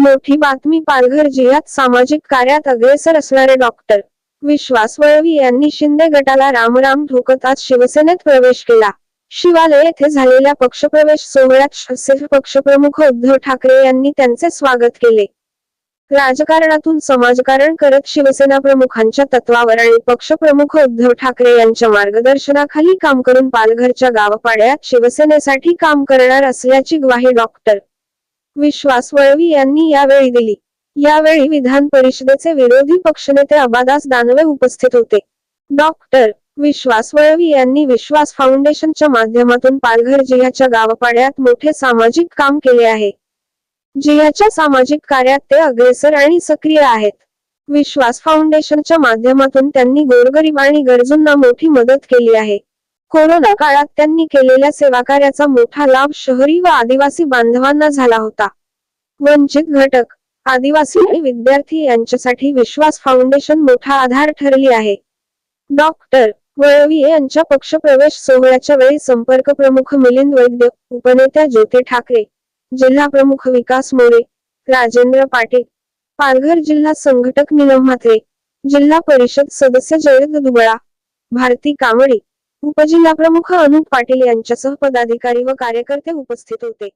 मोठी बातमी पालघर जिल्ह्यात सामाजिक कार्यात अग्रेसर असणारे डॉक्टर विश्वास वळवी यांनी शिंदे गटाला रामराम ठोकत आज शिवसेनेत प्रवेश केला. शिवालय येथे झालेल्या पक्षप्रवेश सोहळ्यात शिवसेना पक्षप्रमुख उद्धव ठाकरे यांनी त्यांचे स्वागत केले. राजकारणातून समाजकारण करत शिवसेना प्रमुखांच्या तत्वावर आणि पक्षप्रमुख उद्धव ठाकरे यांच्या मार्गदर्शनाखाली काम करून पालघरच्या गावपाड्यात शिवसेनेसाठी काम करणार असल्याची ग्वाही डॉक्टर विश्वास वळवी यांनी यावेळी दिली. यावेळी विधान परिषदेचे विरोधी पक्षनेते अबादास दानवे उपस्थित होते. डॉक्टर विश्वास वळवी यांनी विश्वास फाउंडेशनच्या माध्यमातून पालघर जिल्ह्याच्या गावपाड्यात मोठे सामाजिक काम केले आहे. जिल्ह्याच्या सामाजिक कार्यात ते अग्रेसर आणि सक्रिय आहेत. विश्वास फाउंडेशनच्या माध्यमातून त्यांनी गोरगरीब आणि गरजूंना मोठी मदत केली आहे. कोरोना काळात त्यांनी केलेल्या सेवाकार्याचा मोठा लाभ शहरी व आदिवासी बांधवांना झाला होता. वंचित घटक आदिवासी आणि विद्यार्थी यांच्यासाठी विश्वास फाउंडेशन मोठा आधार ठरली आहे. डॉक्टर वळवी यांच्या पक्षप्रवेश सोहळ्याच्या वेळी संपर्क प्रमुख मिलिंद वैद्य उपनेत्या ज्योती ठाकरे जिल्हा प्रमुख विकास मोरे राजेंद्र पाटील पालघर जिल्हा संघटक नीलम म्हात्रे जिल्हा परिषद सदस्य जयंत दुबळा भारती कांबळी उपजिल्हा प्रमुख अनुप पाटील यांच्यासह पदाधिकारी व कार्यकर्ते उपस्थित होते.